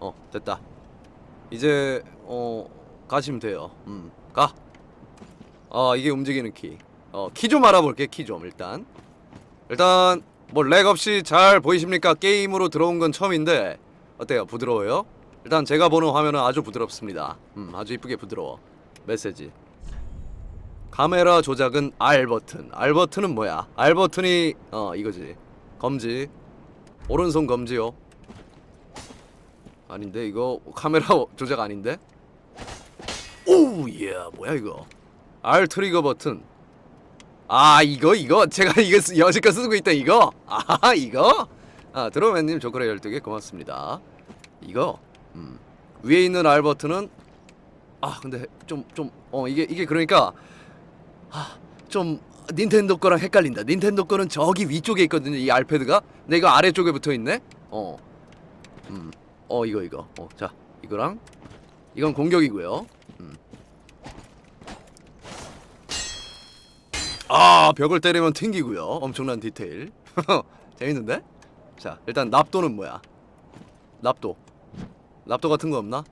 어 됐다. 이제 어 가시면 돼요. 음가. 아 이게 움직이는 키어 키 좀 알아볼게 키 좀 일단. 일단 뭐 렉 없이 잘 보이십니까? 게임으로 들어온 건 처음인데 어때요? 부드러워요? 일단 제가 보는 화면은 아주 부드럽습니다. 음 아주 이쁘게 부드러워. 메시지. 카메라 조작은 R 버튼. R 버튼은 뭐야? R 버튼이 어 이거지. 검지. 오른손 검지요 아닌데? 이거 카메라 조작 아닌데? 오예 뭐야 이거? R 트리거 버튼. 아 이거 이거? 제가 이거 쓰- 여지껏 쓰고 있다 이거? 아 이거? 아 드로맨님 조커레 12개 고맙습니다. 이거? 음. 위에 있는 R 버튼은? 아 근데 좀 좀 어 이게 이게 그러니까 아 좀 닌텐도 거랑 헷갈린다. 닌텐도 거는 저기 위쪽에 있거든요 이 알패드가? 근데 이거 아래쪽에 붙어 있네? 어. 음. 어 이거 이거. 어 자 이거랑 이건 공격이고요. 음. 아 벽을 때리면 튕기고요. 엄청난 디테일. 재밌는데? 자 일단 납도는 뭐야? 납도. 납도 같은 거 없나?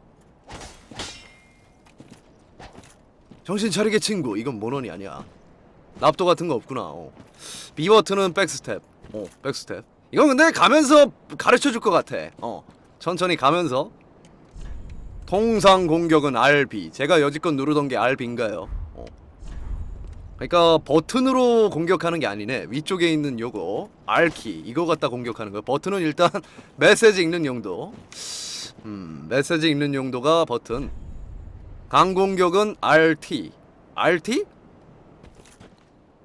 정신 차리게 친구. 이건 모논이 아니야. 납도 같은 거 없구나. 어. B 버튼은 백스텝. 어 백스텝. 이건 근데 가면서 가르쳐 줄 것 같아. 어 천천히 가면서 통상 공격은 RB 제가 여지껏 누르던 게 RB인가요 어. 그러니까 버튼으로 공격하는 게 아니네 위쪽에 있는 요거 R키 이거 갖다 공격하는 거야 버튼은 일단 메시지 읽는 용도 음 메시지 읽는 용도가 버튼 강공격은 RT RT?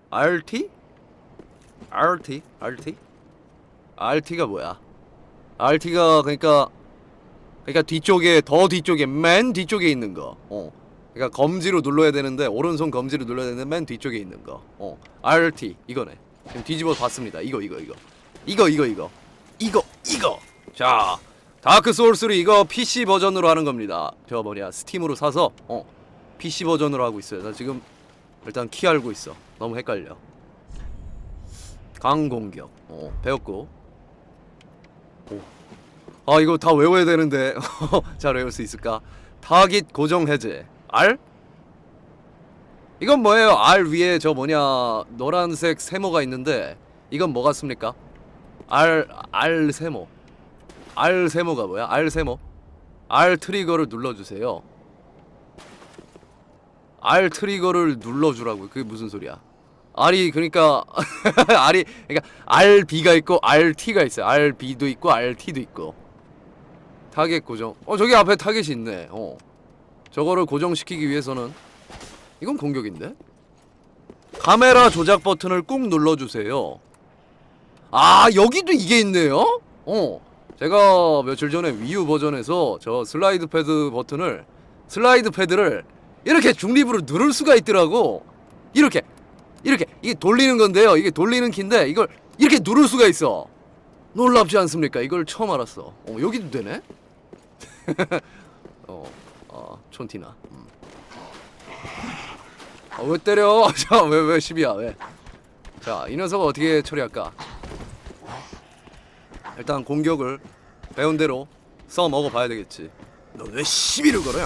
RT? RT? RT? RT가 뭐야? RT가 그러니까 그러니까 뒤쪽에 더 뒤쪽에 맨 뒤쪽에 있는 거. 어. 그러니까 검지로 눌러야 되는데 오른손 검지로 눌러야 되는데 맨 뒤쪽에 있는 거. 어. RT 이거네. 지금 뒤집어 봤습니다. 이거 이거 이거. 이거 이거 이거. 이거 이거. 자. 다크 소울 3 이거 PC 버전으로 하는 겁니다. 저 뭐냐 스팀으로 사서 어 PC 버전으로 하고 있어요. 나 지금 일단 키 알고 있어. 너무 헷갈려. 강공격. 어 배웠고. 오. 아 이거 다 외워야 되는데 잘 외울 수 있을까? 타깃 고정 해제. R? 이건 뭐예요? R 위에 저 뭐냐 노란색 세모가 있는데 이건 뭐 같습니까? R R 세모. R 세모가 뭐야? R 세모. R 트리거를 눌러주세요. R 트리거를 눌러주라고. 그게 무슨 소리야? R이 그러니까 R이 그러니까 RB가 있고 RT가 있어요. RB도 있고 RT도 있고. 타겟 고정. 어 저기 앞에 타겟이 있네. 어. 저거를 고정시키기 위해서는 이건 공격인데? 카메라 조작 버튼을 꾹 눌러주세요. 아 여기도 이게 있네요. 어. 제가 며칠 전에 위유 버전에서 저 슬라이드 패드 버튼을 슬라이드 패드를 이렇게 중립으로 누를 수가 있더라고. 이렇게 이렇게 이게 돌리는 건데요. 이게 돌리는 키인데 이걸 이렇게 누를 수가 있어. 놀랍지 않습니까? 이걸 처음 알았어. 어 여기도 되네. 어, 어 촌티나. 음. 아, 왜 때려? 자, 왜, 왜 10이야, 왜? 자, 이 녀석 어떻게 처리할까? 일단 공격을 배운 대로 써 먹어 봐야 되겠지. 너왜 12를 걸어요?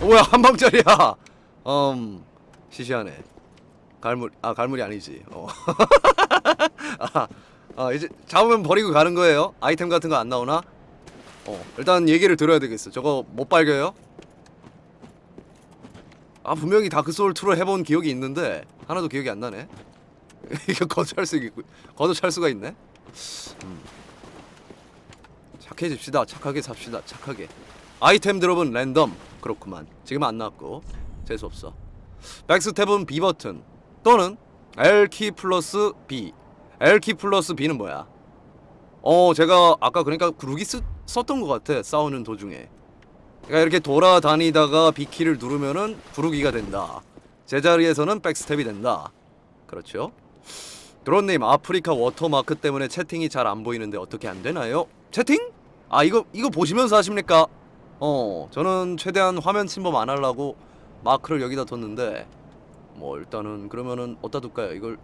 어, 뭐야, 한 방짜리야! 음, 시시하네. 갈물, 아, 갈물이 아니지. 어. 아, 아, 이제 잡으면 버리고 가는 거예요? 아이템 같은 거 안 나오나? 어, 일단 얘기를 들어야 되겠어. 저거 못 발겨요? 아 분명히 다크 소울 2를 해본 기억이 있는데 하나도 기억이 안 나네. 이거 거절할 수 있고 거절할 수가 있네. 음. 착해집시다. 착하게 삽시다. 착하게. 아이템 드롭은 랜덤. 그렇구만. 지금 안 나왔고 재수 없어. 백스텝은 B 버튼 또는 L 키 플러스 B. L 키 플러스 B는 뭐야? 어 제가 아까 그러니까 그루기 쓰, 썼던 것 같아 싸우는 도중에. 그러니까 이렇게 돌아다니다가 B키를 누르면은 부르기가 된다. 제자리에서는 백스텝이 된다. 그렇죠? 드론님 아프리카 워터마크 때문에 채팅이 잘 안 보이는데 어떻게 안 되나요? 채팅? 아 이거 이거 보시면서 하십니까? 어 저는 최대한 화면 침범 안 하려고 마크를 여기다 뒀는데 뭐 일단은 그러면은 어디다 둘까요? 이걸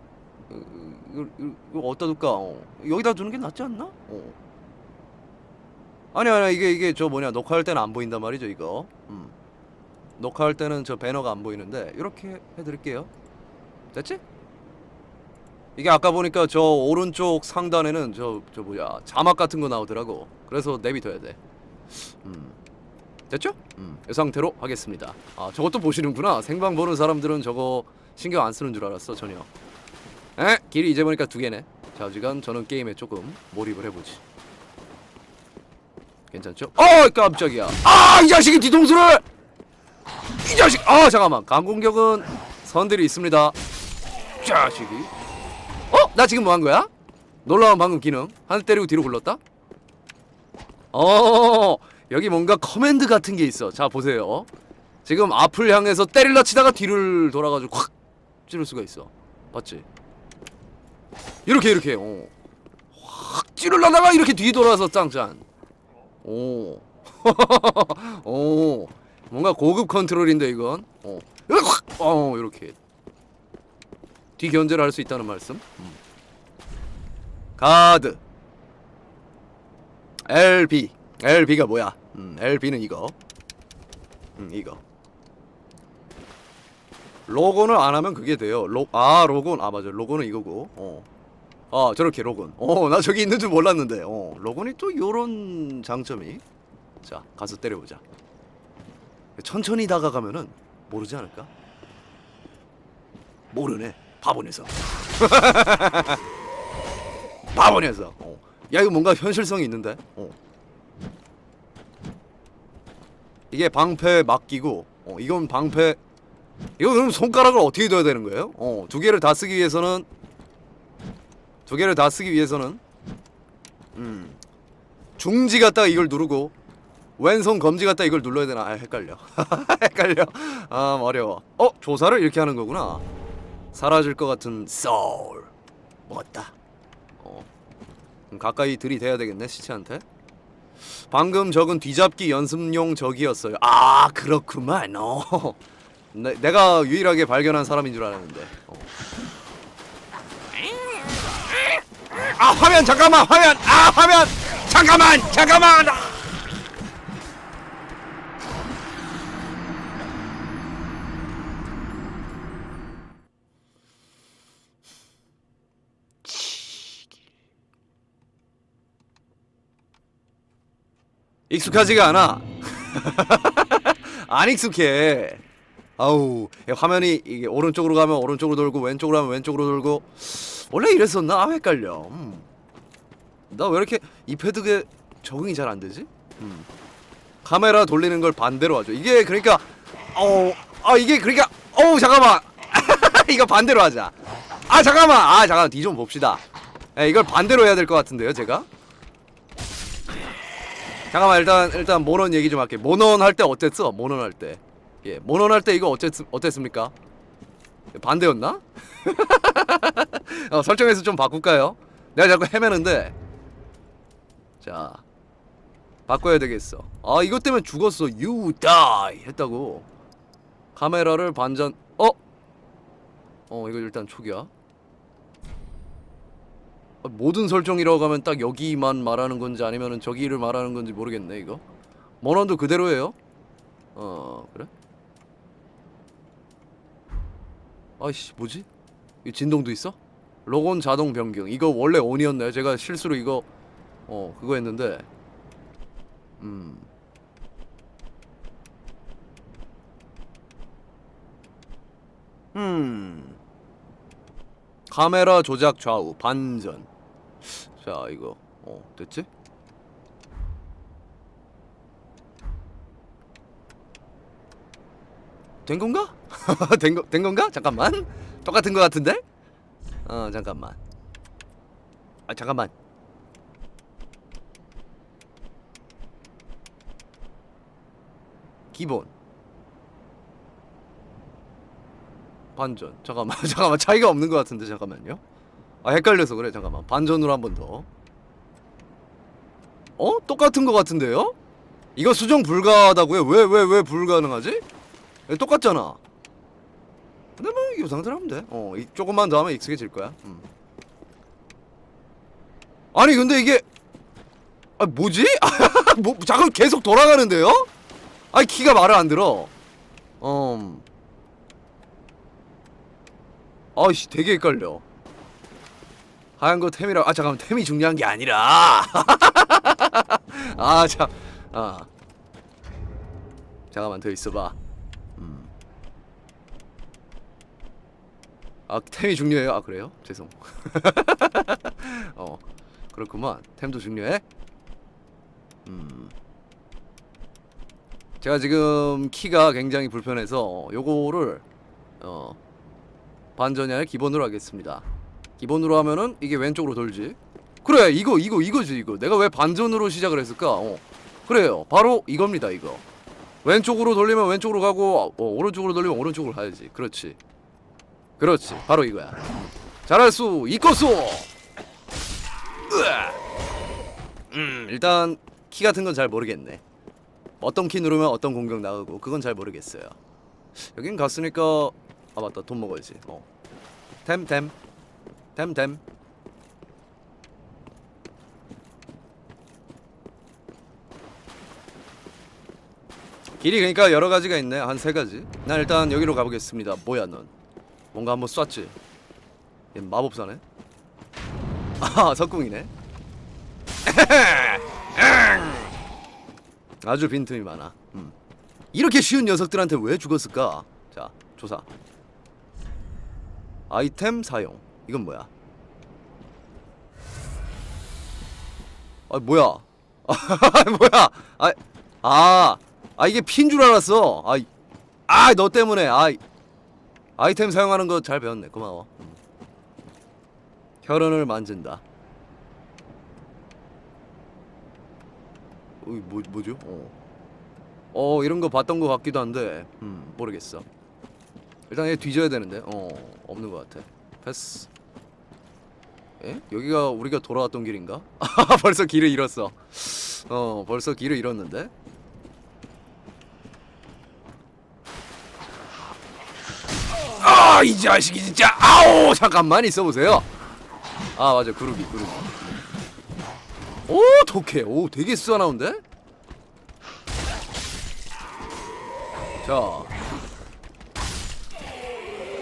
어, 이걸, 이걸, 이걸 어디다 둘까? 어, 여기다 두는 게 낫지 않나? 어. 아니 아니 이게 이게 저 뭐냐 녹화할 때는 안 보인단 말이죠 이거 음. 녹화할 때는 저 배너가 안 보이는데 이렇게 해드릴게요 됐지? 이게 아까 보니까 저 오른쪽 상단에는 저 저 뭐야 자막 같은 거 나오더라고 그래서 내비둬야 돼 음. 됐죠? 음. 이 상태로 하겠습니다 아 저것도 보시는구나 생방 보는 사람들은 저거 신경 안 쓰는 줄 알았어 전혀 에? 길이 이제 보니까 두 개네 자 지금 저는 게임에 조금 몰입을 해보지 괜찮죠? 어 깜짝이야 아이 자식이 뒤통수를 이 자식 아 잠깐만 강공격은 선들이 있습니다 이 자식이 어? 나 지금 뭐 한 거야? 놀라운 방금 기능 한대 때리고 뒤로 굴렀다? 어 여기 뭔가 커맨드 같은 게 있어 자 보세요 지금 앞을 향해서 때릴라 치다가 뒤를 돌아가지고 확 찌를 수가 있어 봤지? 이렇게 이렇게 어. 확 찌르려다가 이렇게 뒤 돌아서 짱짱 오. 오. 뭔가 고급 컨트롤인데 이건. 어. 어, 이렇게. 뒤 견제를 할 수 있다는 말씀. 음. 가드. LB. LB가 뭐야? 음, LB는 이거. 음, 이거. 로고는 안 하면 그게 돼요. 로, 아, 로고는, 아, 맞아. 로고는 이거고. 어. 아 저렇게 로건. 어나 저기 있는 줄 몰랐는데. 어. 로건이 또 요런 장점이? 자 가서 때려보자. 천천히 다가가면은 모르지 않을까? 모르네. 바보 녀석. 바보 녀석. 어. 야 이거 뭔가 현실성이 있는데? 어. 이게 방패 맡기고 어 이건 방패. 이거 그럼 손가락을 어떻게 둬야 되는 거예요? 어 두 개를 다 쓰기 위해서는 두 개를 다 쓰기 위해서는 음 중지 갖다가 이걸 누르고 왼손 검지 갖다 이걸 눌러야 되나? 아 헷갈려. 헷갈려. 아 어려워. 어 조사를 이렇게 하는 거구나. 사라질 것 같은 소울. 먹었다. 어. 그럼 가까이 들이대야 되겠네 시체한테. 방금 적은 뒤잡기 연습용 적이었어요. 아 그렇구만. 어. 내, 내가 유일하게 발견한 사람인 줄 알았는데. 어. 아 화면 잠깐만 화면. 아 화면. 잠깐만 잠깐만. 아. 익숙하지가 않아. 안 익숙해. 아우 이 화면이 이게 오른쪽으로 가면 오른쪽으로 돌고 왼쪽으로 가면 왼쪽으로 돌고 원래 이랬었나? 아, 헷갈려. 음. 나왜 이렇게 이 패드에 적응이 잘 안 되지? 음. 카메라 돌리는 걸 반대로 하죠. 이게 그러니까 어, 아 이게 그러니까 어우 잠깐만 이거 반대로 하자. 아 잠깐만 아 잠깐 뒤좀 봅시다. 에, 이걸 반대로 해야 될 것 같은데요, 제가? 잠깐만 일단 일단 모논 얘기 좀 할게. 모논 할 때 어땠어? 모논 할 때. 예, 모논 할 때 이거 어땠 어땠습니까? 반대였나? 어, 설정에서 좀 바꿀까요? 내가 자꾸 헤매는데 자 바꿔야 되겠어 아 이것 때문에 죽었어 You die 했다고 카메라를 반전 어? 어 이거 일단 초기야 아, 모든 설정이라고 하면 딱 여기만 말하는 건지 아니면은 저기를 말하는 건지 모르겠네 이거 원원도 그대로예요 어 그래? 아이씨 뭐지? 이 진동도 있어? 로곤 자동 변경 이거 원래 온이었나요? 제가 실수로 이거 어 그거 했는데 음 음. 카메라 조작 좌우 반전 자 이거 어 됐지? 된 건가? 된, 거, 된 건가? 잠깐만 똑같은 거 같은데? 어 잠깐만 아 잠깐만 기본 반전 잠깐만 잠깐만 차이가 없는 것 같은데 잠깐만요 아 헷갈려서 그래 잠깐만 반전으로 한 번 더 어? 똑같은 것 같은데요? 이거 수정 불가하다고요? 왜 왜 왜 불가능하지? 똑같잖아 근데 뭐이 상태로 하면 돼. 어, 이, 조금만 더 하면 익숙해질 거야. 음. 아니 근데 이게 아 뭐지? 뭐 잠깐 계속 돌아가는데요? 아니 키가 말을 안 들어. 음. 아이씨 되게 헷갈려. 하얀 거 템이라 아 잠깐만 템이 중요한 게 아니라. 아 참. 아. 잠깐만 더 있어봐. 아 템이 중요해요. 아 그래요? 죄송. 어 그렇구만. 템도 중요해. 음. 제가 지금 키가 굉장히 불편해서 요거를 어 아니라 기본으로 하겠습니다. 기본으로 하면은 이게 왼쪽으로 돌지. 그래 이거 이거 이거지 이거. 내가 왜 반전으로 시작을 했을까? 어. 그래요. 바로 이겁니다 이거. 왼쪽으로 돌리면 왼쪽으로 가고 어, 오른쪽으로 돌리면 오른쪽으로 가야지. 그렇지. 그렇지. 바로 이거야. 잘할 수 있겠소. 음 일단 키 같은 건 잘 모르겠네. 어떤 키 누르면 어떤 공격 나가고 그건 잘 모르겠어요. 여긴 갔으니까 아 맞다 돈 먹어야지. 어. 템템 템템. 길이 그러니까 여러 가지가 있네. 한 세 가지. 난 일단 여기로 가보겠습니다. 뭐야 넌? 뭔가 한번 쐈지. 얘 마법사네. 아 석궁이네. 아주 빈틈이 많아. 음. 이렇게 쉬운 녀석들한테 왜 죽었을까? 자, 조사. 아이템 사용. 이건 뭐야? 아, 뭐야? 뭐야? 아, 아, 아 이게 핀 줄 알았어. 아, 이- 아, 너 때문에. 아, 이- 아이템 사용하는 거 잘 배웠네. 고마워. 음. 혈흔을 만진다. 어, 뭐 뭐죠? 어. 어 이런 거 봤던 거 같기도 한데 음 모르겠어. 일단 얘 뒤져야 되는데 어 없는 것 같아. 패스. 에? 여기가 우리가 돌아왔던 길인가? 아 벌써 길을 잃었어. 어 벌써 길을 잃었는데. 아 이 자식이 진짜 아우 잠깐만 있어보세요. 아 맞아 그루기 그루기. 오 독해 오 되게 쓰나운데 자.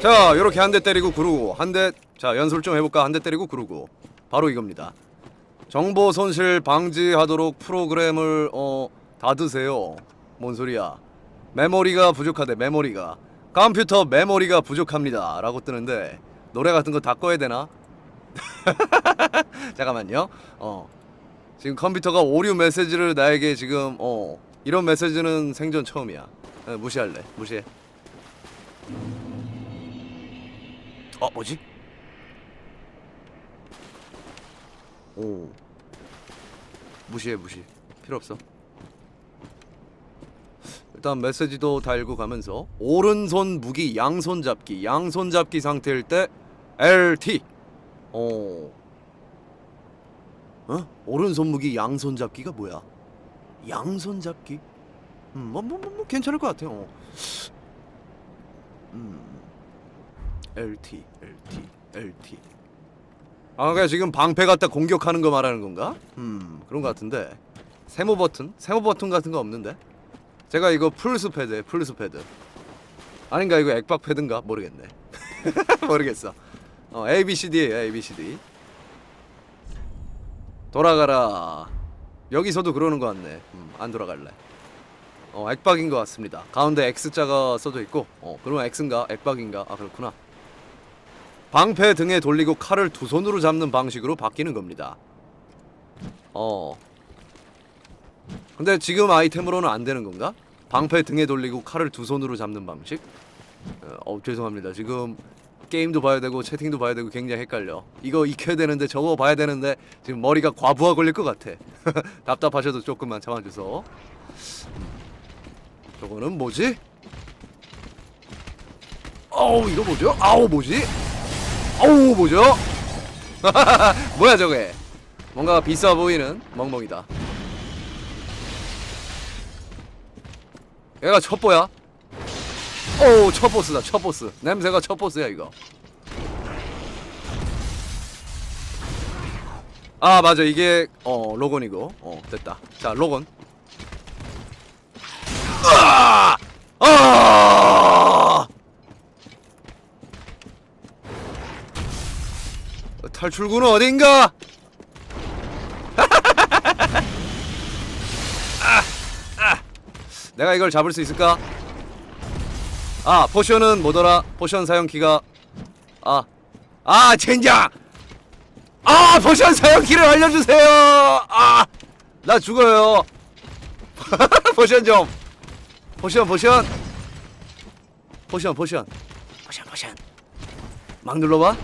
자, 요렇게 한 대 때리고 구르고 한 대 자, 연습을 좀 해볼까? 한 대 때리고 구르고 바로 이겁니다. 정보 손실 방지하도록 프로그램을 어 닫으세요. 뭔 소리야? 메모리가 부족하대. 메모리가 컴퓨터 메모리가 부족합니다.라고 뜨는데 노래 같은 거 다 꺼야 되나? 잠깐만요. 어 지금 컴퓨터가 오류 메시지를 나에게 지금 어 이런 메시지는 생전 처음이야. 에, 무시할래. 무시해. 어 뭐지? 오 무시해 무시 필요 없어. 일단 메시지도 다 읽어가면서 오른손 무기 양손 잡기 양손 잡기 상태일 때 LT 어 어? 오른손 무기 양손 잡기가 뭐야? 양손 잡기? 음, 뭐, 뭐, 뭐, 뭐 괜찮을 것 같아요. 어. 음, LT, LT, LT. 아, 그냥 지금 방패 갖다 공격하는 거 말하는 건가? 음, 그런 것 같은데. 세모 버튼? 세모 버튼 같은 거 없는데? 제가 이거 플스 패드에 플스 패드. 아닌가 이거 액박 패드인가 모르겠네. 모르겠어. 어, A B C D예요, A B C D. 돌아가라. 여기서도 그러는 것 같네. 음, 안 돌아갈래. 어, 액박인 것 같습니다. 가운데 X자가 써져 있고, 어, 그러면 X인가? 액박인가? 아, 그렇구나. 방패 등에 돌리고 칼을 두 손으로 잡는 방식으로 바뀌는 겁니다. 어. 근데 지금 아이템으로는 안 되는 건가? 방패 등에 돌리고 칼을 두 손으로 잡는 방식? 어, 어, 죄송합니다. 지금 게임도 봐야 되고 채팅도 봐야 되고 굉장히 헷갈려. 이거 익혀야 되는데 저거 봐야 되는데 지금 머리가 과부하 걸릴 것 같아. 답답하셔도 조금만 참아주소. 저거는 뭐지? 어우 이거 뭐죠? 아우 뭐지? 아우 뭐죠? 뭐야 저게? 뭔가 비싸 보이는 멍멍이다. 얘가 첩보야? 오, 첫 보스다, 첫 보스. 냄새가 첫 보스야, 이거. 아 맞아 이게 어 로건이고 어 됐다 자 로건 아! 아! 탈출구는 어딘가? 내가 이걸 잡을 수 있을까? 아 포션은 뭐더라? 포션 사용 키가 아, 아 젠장! 아 포션 사용 키를 알려주세요! 아, 나 죽어요. 포션 좀. 포션 포션. 포션 포션. 포션 포션. 막 눌러봐.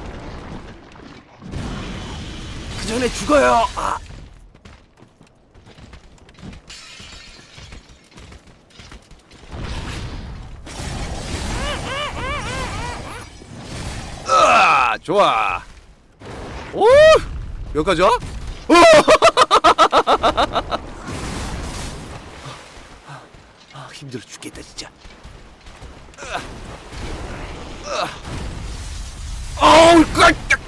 그 전에 죽어요. 아. 으아, 좋아. 오! 몇 가지야? 오! 아, 힘들어 죽겠다 진짜. 어우, 깜짝.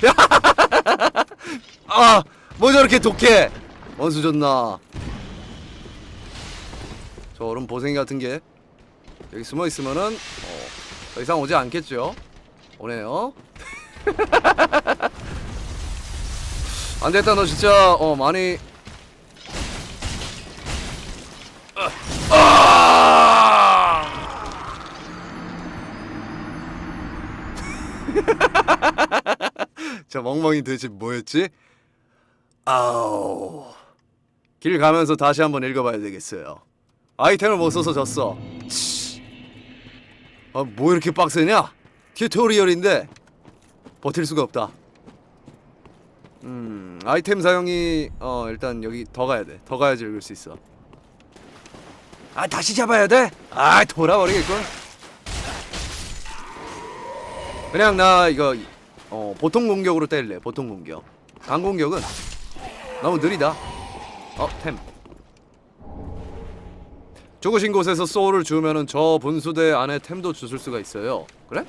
아, 뭐 저렇게 독해? 원수 줬나? 저 얼음 보생이 같은 게 여기 숨어 있으면은 어, 더 이상 오지 않겠죠? 오네요. 안 됐다 너 진짜 어 많이 아! 저 멍멍이 도대체 뭐였지? 아우 길 가면서 다시 한번 읽어봐야 되겠어요. 아이템을 못 써서 졌어. 치. 아, 뭐 이렇게 빡세냐? 튜토리얼인데 버틸 수가 없다. 음, 아이템 사용이 어 일단 여기 더 가야 돼. 더 가야지 읽을 수 있어. 아 다시 잡아야 돼? 아 돌아버리겠군. 그냥 나 이거 어 보통 공격으로 때릴래. 보통 공격. 강 공격은 너무 느리다. 어 템. 죽으신 곳에서 소울을 주우면은 저 분수대 안에 템도 주술 수가 있어요. 그래?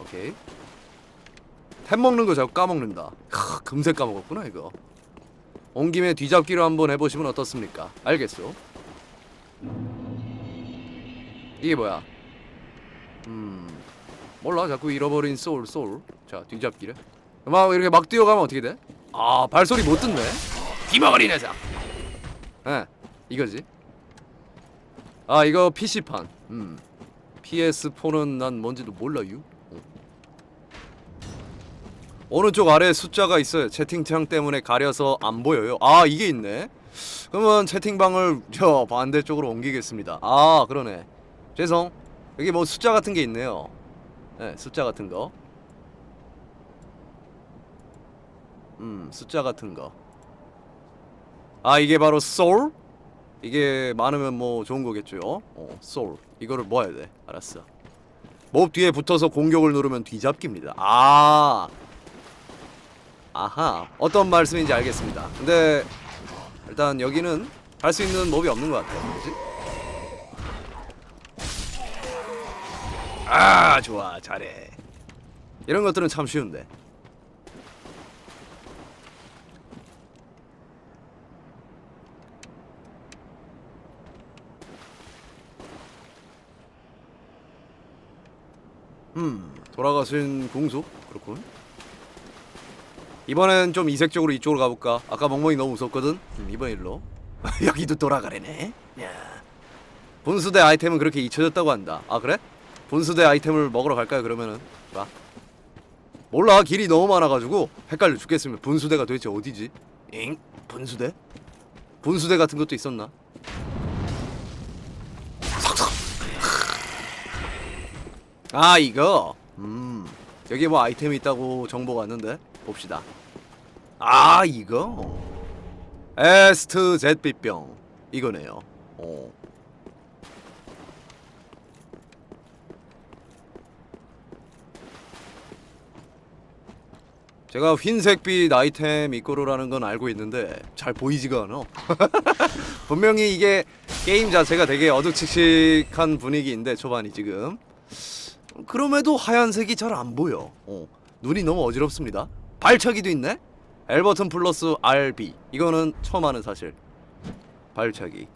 오케이. 템 먹는 거 자꾸 까먹는다. 크, 금세 까먹었구나 이거. 온 김에 뒤잡기로 한번 해보시면 어떻습니까? 알겠소. 이게 뭐야? 음, 몰라. 자꾸 잃어버린 소울, 소울. 자, 뒤잡기래. 막 이렇게 막 뛰어가면 어떻게 돼? 아, 발소리 못 듣네. 뒤먹어리 녀석. 예, 이거지. 아, 이거 PC판. 음, PS4는 난 뭔지도 몰라요. 오른쪽 아래에 숫자가 있어요. 채팅창 때문에 가려서 안 보여요. 아 이게 있네. 그러면 채팅방을 저 반대쪽으로 옮기겠습니다. 아 그러네. 죄송. 여기 뭐 숫자 같은 게 있네요. 네, 숫자 같은 거. 음, 숫자 같은 거. 아 이게 바로 soul? 이게 많으면 뭐 좋은 거겠죠. 어, soul. 이거를 모아야 돼. 알았어. 몹 뒤에 붙어서 공격을 누르면 뒤잡기입니다. 아. 아하 어떤 말씀인지 알겠습니다. 근데 일단 여기는 할 수 있는 몹이 없는 것 같아요. 그지? 아 좋아 잘해. 이런 것들은 참 쉬운데. 음 돌아가신 궁수? 그렇군 이번엔 좀 이색적으로 이쪽으로 가볼까? 아까 멍멍이 너무 무섭거든? 음, 이번 일로 여기도 돌아가래네 야. 분수대 아이템은 그렇게 잊혀졌다고 한다 아 그래? 분수대 아이템을 먹으러 갈까요 그러면은 봐 몰라 길이 너무 많아가지고 헷갈려 죽겠으면 분수대가 도대체 어디지? 잉? 분수대? 분수대 같은 것도 있었나? 아 이거 음 여기 뭐 아이템이 있다고 정보가 왔는데 봅시다. 아 이거 에스트 잿빛병 이거네요. 어. 제가 흰색빛 아이템 이꼬르라는 건 알고 있는데 잘 보이지가 않아. 분명히 이게 게임 자체가 되게 어둑칙칙한 분위기인데 초반이 지금 그럼에도 하얀색이 잘 안 보여. 어. 눈이 너무 어지럽습니다. 발차기도 있네. L 버튼 플러스 RB 이거는 처음 하는 사실 발차기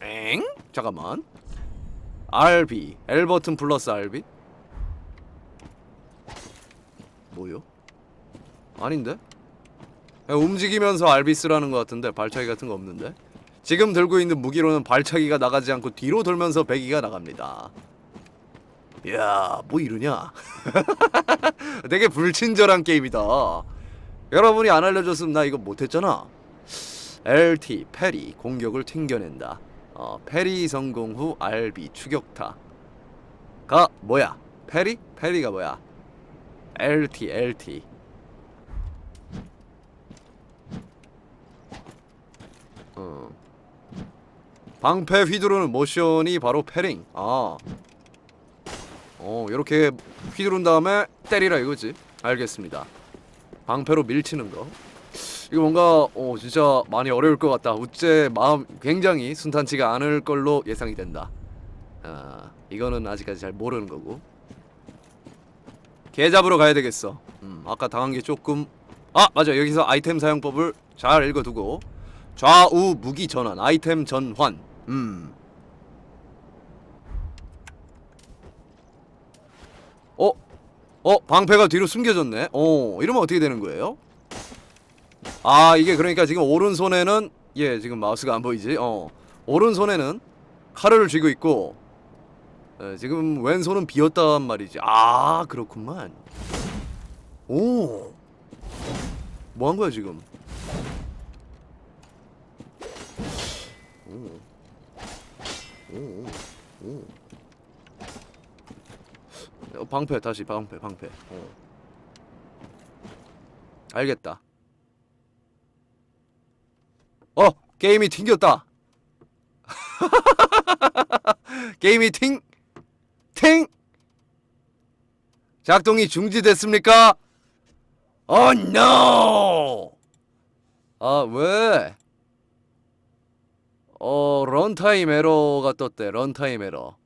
엥? 잠깐만 RB L 버튼 플러스 RB 뭐요? 아닌데? 움직이면서 RB 쓰라는 것 같은데 발차기 같은 거 없는데? 지금 들고 있는 무기로는 발차기가 나가지 않고 뒤로 돌면서 배기가 나갑니다. 이야, 뭐 이러냐? 되게 불친절한 게임이다. 여러분이 안 알려줬으면 나 이거 못했잖아. LT 페리 공격을 튕겨낸다. 어, 페리 성공 후 RB 추격타. 가 뭐야? 페리? 페리가 뭐야? LT LT. 어. 방패 휘두르는 모션이 바로 패링. 아. 어, 이렇게 휘두른 다음에 때리라 이거지. 알겠습니다. 방패로 밀치는 거. 이거 뭔가 어 진짜 많이 어려울 것 같다. 우째 마음 굉장히 순탄치가 않을 걸로 예상이 된다. 아, 이거는 아직까지 잘 모르는 거고. 개 잡으러 가야 되겠어. 음, 아까 당한 게 조금 아, 맞아. 여기서 아이템 사용법을 잘 읽어 두고 좌우 무기 전환, 아이템 전환. 음. 어? 어, 방패가 뒤로 숨겨졌네. 어, 이러면 어떻게 되는 거예요? 아, 이게 그러니까 지금 오른손에는 예, 지금 마우스가 안 보이지. 어. 오른손에는 칼을 쥐고 있고 예, 지금 왼손은 비었단 말이지. 아, 그렇구만. 오. 뭐 한 거야, 지금? 오. 오. 오. 어, 방패 다시 방패 방패. 어. 알겠다. 어 게임이 튕겼다. 게임이 팅 팅. 작동이 중지됐습니까? 어 노. 아 왜? 어 런타임 에러가 떴대. 런타임 에러.